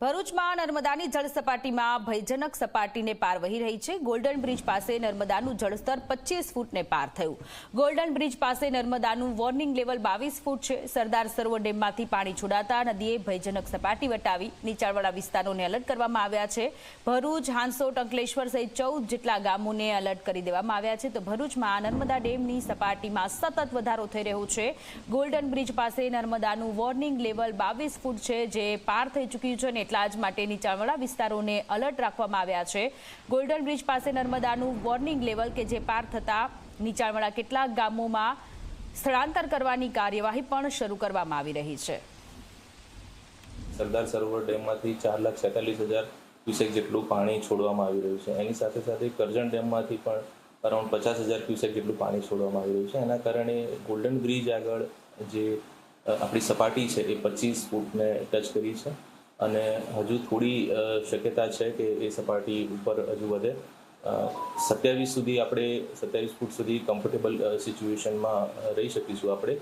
ભરૂચમાં નર્મદાની જળ સપાટીમાં ભયજનક સપાટીને પાર વહી રહી છે. ગોલ્ડન બ્રિજ પાસે નર્મદાનું જળસ્તર પચીસ ફૂટને પાર થયું. ગોલ્ડન બ્રિજ પાસે નર્મદાનું વોર્નિંગ લેવલ બાવીસ ફૂટ છે. સરદાર સરોવર ડેમમાંથી પાણી છોડાતા નદીએ ભયજનક સપાટી વટાવી નીચાણવાળા વિસ્તારોને એલર્ટ કરવામાં આવ્યા છે. ભરૂચ, હાંસોટ, અંકલેશ્વર સહિત ચૌદ જેટલા ગામોને એલર્ટ કરી દેવામાં આવ્યા છે. તો ભરૂચમાં નર્મદા ડેમની સપાટીમાં સતત વધારો થઈ રહ્યો છે. ગોલ્ડન બ્રિજ પાસે નર્મદાનું વોર્નિંગ લેવલ બાવીસ ફૂટ છે, જે પાર થઈ ચૂક્યું છે અને એટલા જ માટે નીચાણવાળા વિસ્તારોને અલર્ટ રાખવામાં આવ્યા છે. ગોલ્ડન બ્રિજ પાસે નર્મદાનું વોર્નિંગ લેવલ કે જે પાર થતાં નીચાણવાળા કેટલાક ગામોમાં સ્થળાંતર કરવાની કાર્યવાહી પણ શરૂ કરવામાં આવી રહી છે. સરદાર સરોવર ડેમમાંથી ચાર લાખ છેતાલીસ હજાર ક્યુસેક જેટલું પાણી છોડવામાં આવી રહ્યું છે. એની સાથે સાથે કરજણ ડેમમાંથી પણ અરાઉન્ડ પચાસ હજાર ક્યુસેક જેટલું પાણી છોડવામાં આવી રહ્યું છે. એના કારણે ગોલ્ડન બ્રિજ આગળ જે આપણી સપાટી છે એ પચીસ ફૂટને ટચ કરી છે. અને હજુ થોડી શક્યતા છે કે એ સપાટી ઉપર હજુ વધે. સત્યાવીસ સુધી આપણે, સત્યાવીસ ફૂટ સુધી કમ્ફર્ટેબલ સિચ્યુએશનમાં રહી શકીશું આપણે.